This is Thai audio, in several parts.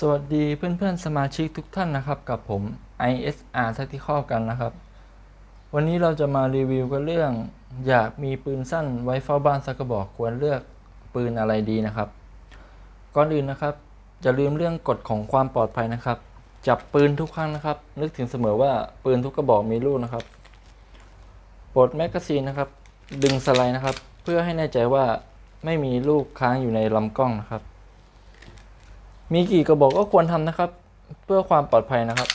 สวัสดีเพื่อนๆสมาชิกทุกท่านนะครับกับผม ISR Tactical กันนะครับ วันนี้เราจะมารีวิวกันเรื่อง อยากมีปืนสั้นไว้เฝ้าบ้านสักกระบอกควรเลือกปืนอะไรดีนะครับ ก่อนอื่นนะครับอย่าลืมเรื่องกฎของความปลอดภัยนะครับ จับปืนทุกครั้งนะครับ นึกถึงเสมอว่าปืนทุกกระบอกมีลูกนะครับปลดแมกกาซีนนะครับ ดึงสไลด์นะครับ เพื่อให้แน่ใจว่าไม่มีลูกค้างอยู่ในลำกล้องนะครับ มีกี่กระบอกก็ควรทำนะครับ เพื่อความปลอดภัยนะครับ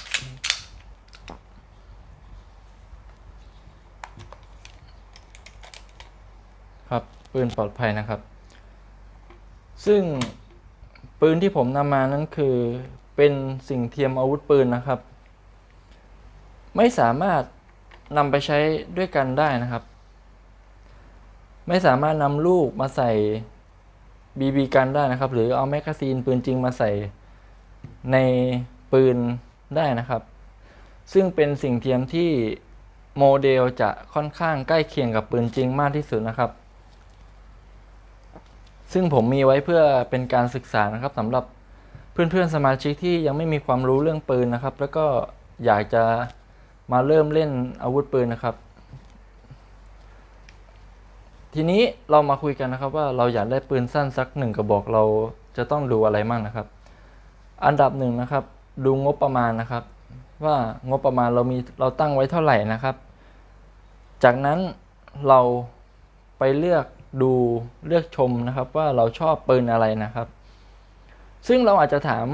ครับปืนปลอดภัยนะครับ ซึ่งปืนที่ผมนำมานั้นคือเป็นสิ่งเทียมอาวุธปืนนะครับ ไม่สามารถนำไปใช้ด้วยกันได้นะครับ ไม่สามารถนำลูกมาใส่ บีบีกันได้นะครับ หรือเอาแมกกาซีนปืนจริงมาใส่ในปืนได้นะครับ ซึ่งเป็นสิ่งเทียมที่โมเดลจะค่อนข้างใกล้เคียงกับปืนจริงมากที่สุดนะครับ ซึ่งผมมีไว้เพื่อเป็นการศึกษานะครับสำหรับเพื่อนๆสมาชิกที่ยังไม่มีความรู้เรื่องปืนนะครับ แล้วก็อยากจะมาเริ่มเล่นอาวุธปืนนะครับ ทีนี้เรามาคุยกันนะครับว่าเราอยากได้ปืนสั้นสักหนึ่งกระบอกเราจะต้องดูอะไรมั่งนะครับ อันดับหนึ่งนะครับ ดูงบประมาณนะครับ ว่างบประมาณเรามีเราตั้งไว้เท่าไหร่นะครับ จากนั้นเราไปเลือกดูเลือกชมนะครับ ว่าเราชอบปืนอะไรนะครับ ซึ่งเราอาจจะถาม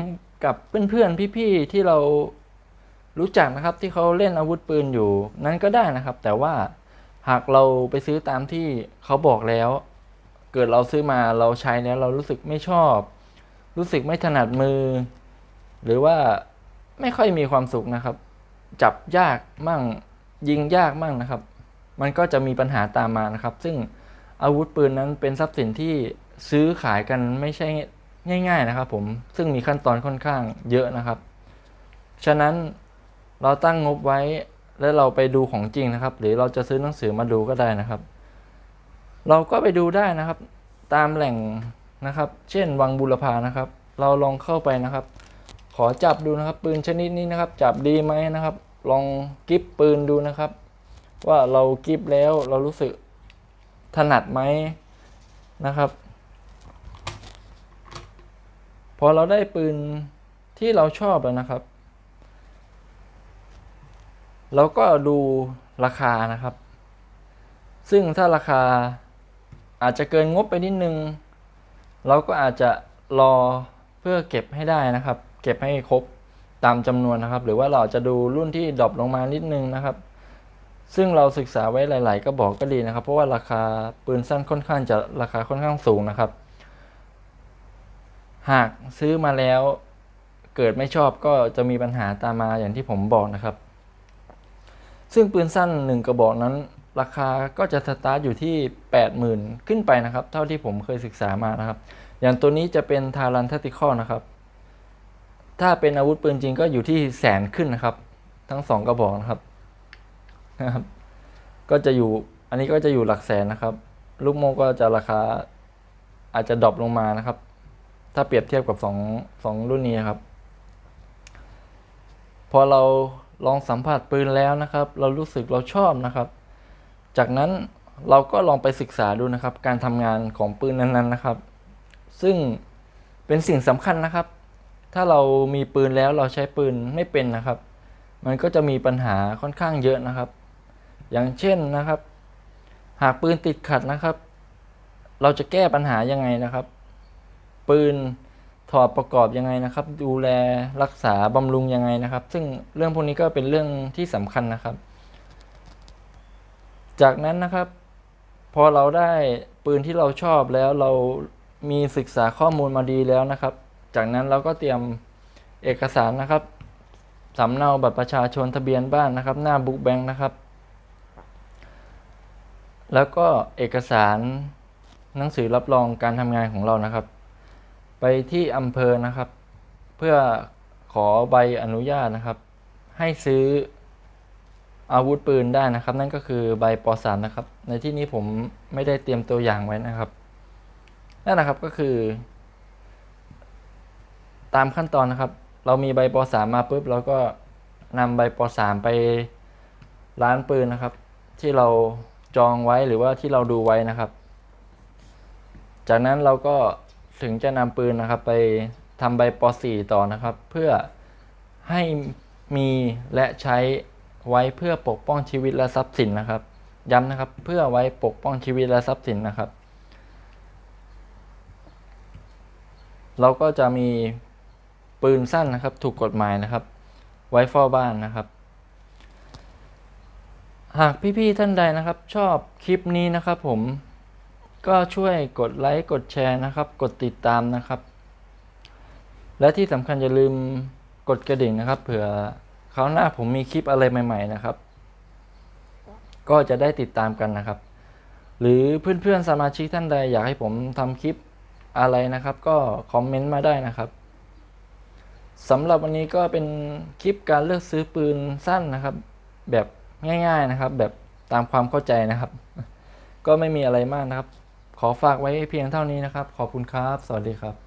กับเพื่อนๆพี่ๆที่เรารู้จักนะครับที่เขาเล่นอาวุธปืนอยู่นั้นก็ได้นะครับ แต่ว่า หากเราไปซื้อตามที่เขาบอกแล้ว เกิดเราซื้อมาเราใช้แล้วเรารู้สึกไม่ชอบ รู้สึกไม่ถนัดมือ หรือว่าไม่ค่อยมีความสุขนะครับ จับยากมั่งยิงยากมั่งนะครับ มันก็จะมีปัญหาตามมานะครับ ซึ่งอาวุธปืนนั้นเป็นทรัพย์สินที่ซื้อขายกันไม่ใช่ง่าย ๆนะครับ ผมซึ่งมีขั้นตอนค่อนข้างเยอะนะครับ ฉะนั้นเราตั้งงบไว้ แล้วเราไปดูของจริงนะครับ หรือเราจะซื้อหนังสือมาดูก็ได้นะครับ เราก็ไปดูได้นะครับ ตามแหล่งนะครับ เช่นวังบุรพานะครับ เราลองเข้าไปนะครับ ขอจับดูนะครับปืนชนิดนี้นะครับ จับดีไหมนะครับ ลองกิฟปืนดูนะครับ ว่าเรากิฟแล้วเรารู้สึกถนัดไหมนะครับพอเราได้ปืนที่เราชอบแล้วนะครับ แล้วก็ดูราคานะครับ ซึ่งถ้าราคาอาจจะเกินงบไปนิดนึง เราก็อาจจะรอเพื่อเก็บให้ได้นะครับ เก็บให้ครบตามจำนวนนะครับ หรือว่าเราจะดูรุ่นที่ดรอปลงมานิดนึงนะครับ ซึ่งเราศึกษาไว้หลาย ๆ ก็บอกก็ดีนะครับ เพราะว่าราคาปืนสั้นค่อนข้างจะราคาค่อนข้างสูงนะครับ หากซื้อมาแล้วเกิดไม่ชอบก็จะมีปัญหาตามมาอย่างที่ผมบอกนะครับ ซึ่งปืนสั้น 1 กระบอกนั้น ราคาก็จะสตาร์ทอยู่ที่ 80,000 ขึ้นไปนะครับ เท่าที่ผมเคยศึกษามานะครับ อย่างตัวนี้จะเป็นทารันทัติคอนะครับ ถ้าเป็นอาวุธปืนจริงก็อยู่ที่แสนขึ้นนะครับ ทั้งสองกระบอกนะครับนะครับ ก็จะอยู่อันนี้ก็จะอยู่หลักแสนนะครับ ลูกโม่ก็จะราคาอาจจะดรอปลงมานะครับ ถ้าเปรียบเทียบกับสองสองรุ่นนี้นะครับ พอเรา ลองสัมผัสปืนแล้วนะครับ เรารู้สึกเราชอบนะครับ จากนั้นเราก็ลองไปศึกษาดูนะครับ การทำงานของปืนนั้นๆนะครับ ซึ่งเป็นสิ่งสำคัญนะครับ ถ้าเรามีปืนแล้วเราใช้ปืนไม่เป็นนะครับ มันก็จะมีปัญหาค่อนข้างเยอะนะครับ อย่างเช่นนะครับ หากปืนติดขัดนะครับ เราจะแก้ปัญหายังไงนะครับ ปืน ถอดประกอบยังไงนะครับ ดูแลรักษาบำรุงยังไงนะครับ ซึ่งเรื่องพวกนี้ก็เป็นเรื่องที่สำคัญนะครับ จากนั้นนะครับ พอเราได้ปืนที่เราชอบแล้วเรามีศึกษาข้อมูลมาดีแล้วนะครับ จากนั้นเราก็เตรียมเอกสารนะครับสำเนาบัตรประชาชนทะเบียนบ้านนะครับ หน้าบุ๊กแบงค์นะครับ แล้วก็เอกสารหนังสือรับรองการทำงานของเรานะครับ ไปที่อำเภอนะครับ เพื่อขอใบอนุญาตนะครับ ให้ซื้ออาวุธปืนได้นะครับ นั่นก็คือใบป .3 นะครับ ในที่นี้ผมไม่ได้เตรียมตัวอย่างไว้นะครับนั่นนะครับก็คือ ตามขั้นตอนนะครับ เรามีใบป .3 มาปุ๊บเราก็นำใบป .3 ไปร้านปืนนะครับ ที่เราจองไว้หรือว่าที่เราดูไว้นะครับ จากนั้นเราก็ ถึงจะนำปืนนะครับไปทำใบป .4 ต่อนะครับ เพื่อให้มีและใช้ไว้เพื่อปกป้องชีวิตและทรัพย์สินนะครับ ย้ำนะครับเพื่อไว้ปกป้องชีวิตและทรัพย์สินนะครับ เราก็จะมีปืนสั้นนะครับ ถูกกฎหมายนะครับ ไว้เฝ้าบ้านนะครับ หากพี่ๆท่านใดนะครับ ชอบคลิปนี้นะครับผม ก็ช่วยกดไลค์กดแชร์นะครับ กดติดตามนะครับ และที่สำคัญอย่าลืมกดกระดิ่งนะครับ เผื่อคราวหน้าผมมีคลิปอะไรใหม่ ๆ นะครับ ก็จะได้ติดตามกันนะครับ หรือเพื่อนๆสมาชิกท่านใดอยากให้ผมทำคลิปอะไรนะครับ ก็คอมเมนต์มาได้นะครับสำหรับวันนี้ก็เป็นคลิปการเลือกซื้อปืนสั้นนะครับ แบบง่าย ๆนะครับ แบบตามความเข้าใจนะครับ ก็ไม่มีอะไรมากนะครับ ขอฝากไว้เพียงเท่านี้นะครับ ขอบคุณครับ สวัสดีครับ